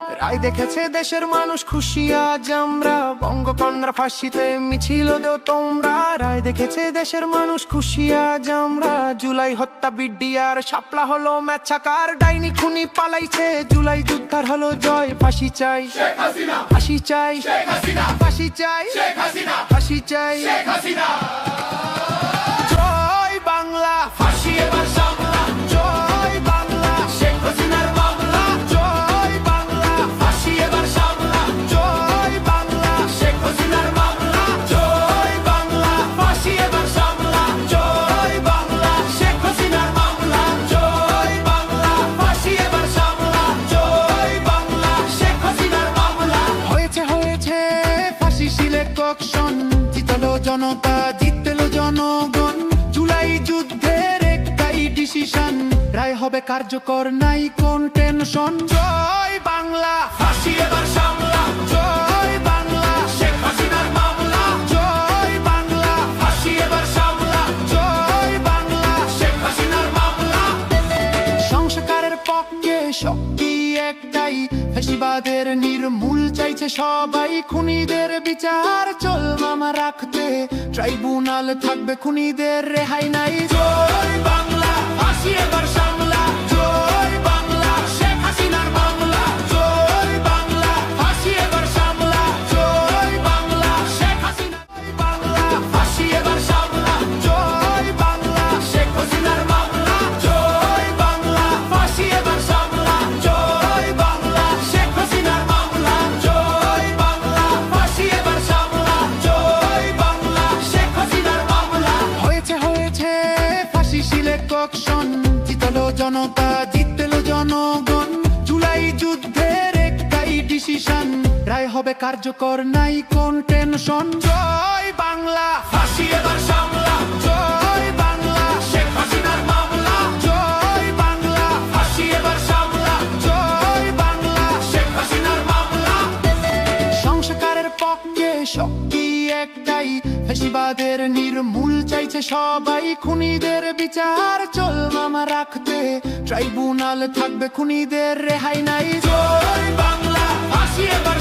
রায় দেখেছে দেশের মানুষ খুশি আজ আমরা। বঙ্গকন্যার ফাঁসিতে মিছিল দেও তোমরা। রায় দেখেছে দেশের মানুষ খুশি আজ আমরা। জুলাই হত্যা বিডিআর শাপলা হলো ম্যাচাকার। ডাইনি খুনি পালাইছে জুলাই যুদ্ধার হলো জয়। ফাঁসি চাই। ফাঁসি চাই। ফাঁসি চাই। ফাঁসি চাই। জয় জনতা জিতলো জনগণ। জুলাই যুদ্ধের একটাই ডিসিশন রায় হবে কার্যকর নাই কোন টেনশন জয় বাংলা। ফাঁসি এবার সামলা। জয় বাংলা। শেখ হাসিনার মামলা। জয় বাংলা। ফাঁসি এবার সামলা। জয় বাংলা। শেখ হাসিনার মামলা। সংস্কারের পক্ষে শক্তি একটাই ফেসিবাদের নির্মূল চাইছে সবাই, খুনিদের বিচার চল মামা রাখতে। ট্রাইব্যুনাল থাকবে, খুনিদের রেহাই নাই। বাংলা, আসি এবার জনতা জিতলো জনগণ। জুলাই যুদ্ধের একটাই ডিসিশন রায় হবে কার্যকর, নাই কোন টেনশন জয় বাংলা। মামলা। সংস্কারের পক্ষে শক্তি একটাই ফেসিবাদের নির্মূল চাইছে সবাই, খুনিদের বিচার চল মামা রাখতে। ট্রাইব্যুনাল থাকবে খুনিদের রেহাই নাই। বাংলা হাসি এবার